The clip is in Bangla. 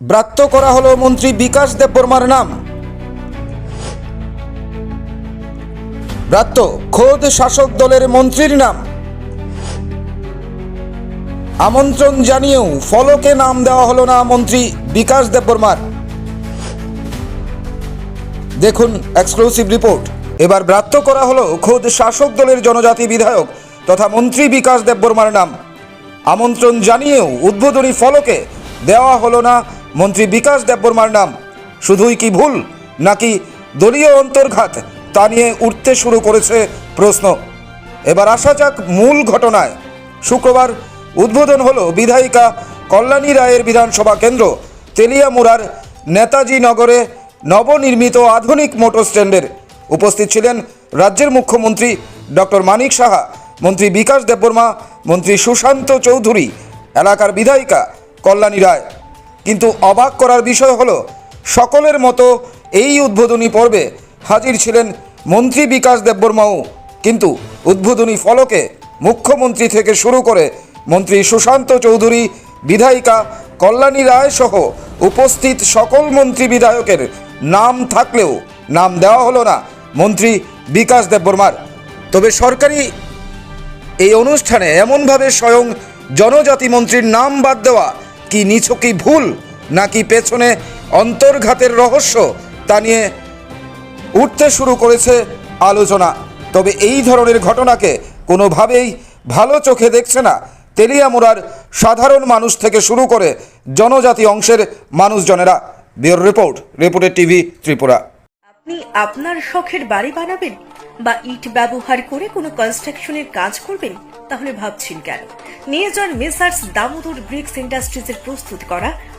ব্রাত্য করা হলো মন্ত্রী বিকাশ দেববর্মার নাম। ব্রাত্য, খোদ শাসক দলের মন্ত্রীর নাম। আমন্ত্রণ জানিয়েও ফলকে নাম দেওয়া হলো না মন্ত্রী বিকাশ দেববর্মার। দেখুন এক্সক্লুসিভ রিপোর্ট এবার ব্রাত্য করা হলো খোদ শাসক দলের জনজাতি বিধায়ক তথা মন্ত্রী বিকাশ দেববর্মার নাম। আমন্ত্রণ জানিয়েও উদ্বোধনী ফলকে দেওয়া হলো না মন্ত্রী বিকাশ দেববর্মার নাম। শুধুই কি ভুল, নাকি দলীয় অন্তর্ঘাত, তা নিয়ে উঠতে শুরু করেছে প্রশ্ন। এবার আসা যাক মূল ঘটনায়। শুক্রবার উদ্বোধন হলো বিধায়িকা কল্যাণী রায়ের বিধানসভা কেন্দ্র, তেলিয়ামুড়ার নেতাজি নগরে নবনির্মিত আধুনিক মোটর স্ট্যান্ডের। উপস্থিত ছিলেন রাজ্যের মুখ্যমন্ত্রী ডক্টর মানিক সাহা, মন্ত্রী বিকাশ দেববর্মা, মন্ত্রী সুশান্ত চৌধুরী, এলাকার বিধায়িকা কল্যাণী রায়। কিন্তু অবাক করার বিষয় হলো, সকলের মতো এই উদ্বোধনী পর্বে হাজির ছিলেন মন্ত্রী বিকাশ দেববর্মাও। কিন্তু উদ্বোধনী ফলকে মুখ্যমন্ত্রী থেকে শুরু করে মন্ত্রী সুশান্ত চৌধুরী, বিধায়িকা কল্যাণী রায় সহ উপস্থিত সকল মন্ত্রী বিধায়কের নাম থাকলেও নাম দেওয়া হলো না মন্ত্রী বিকাশ দেববর্মার। তবে সরকারি এই অনুষ্ঠানে এমনভাবে স্বয়ং জনজাতি মন্ত্রীর নাম বাদ দেওয়া কি নিছকই ভুল? নাকি পেছনে অন্তর্ঘাতের রহস্য তা নিয়ে উঠতে শুরু করেছে আলোচনা। তবে এই ধরনের ঘটনাকে কোনোভাবেই ভালো চোখে দেখছে না তেলিয়ামুড়ার সাধারণ মানুষ থেকে শুরু করে জনজাতি অংশের মানুষজনেরা। বিওর রিপোর্ট, রিপোর্টের টিভি, ত্রিপুরা। আপনি আপনার শখের বাড়ি বানাবেন বা ইট ব্যবহার করে কোনো কনস্ট্রাকশনের কাজ করবেন, তাহলে ভাবছেন কেন? নিয়ে যান মেসার্স দামোদর ব্রিক্স ইন্ডাস্ট্রিজের প্রস্তুত করা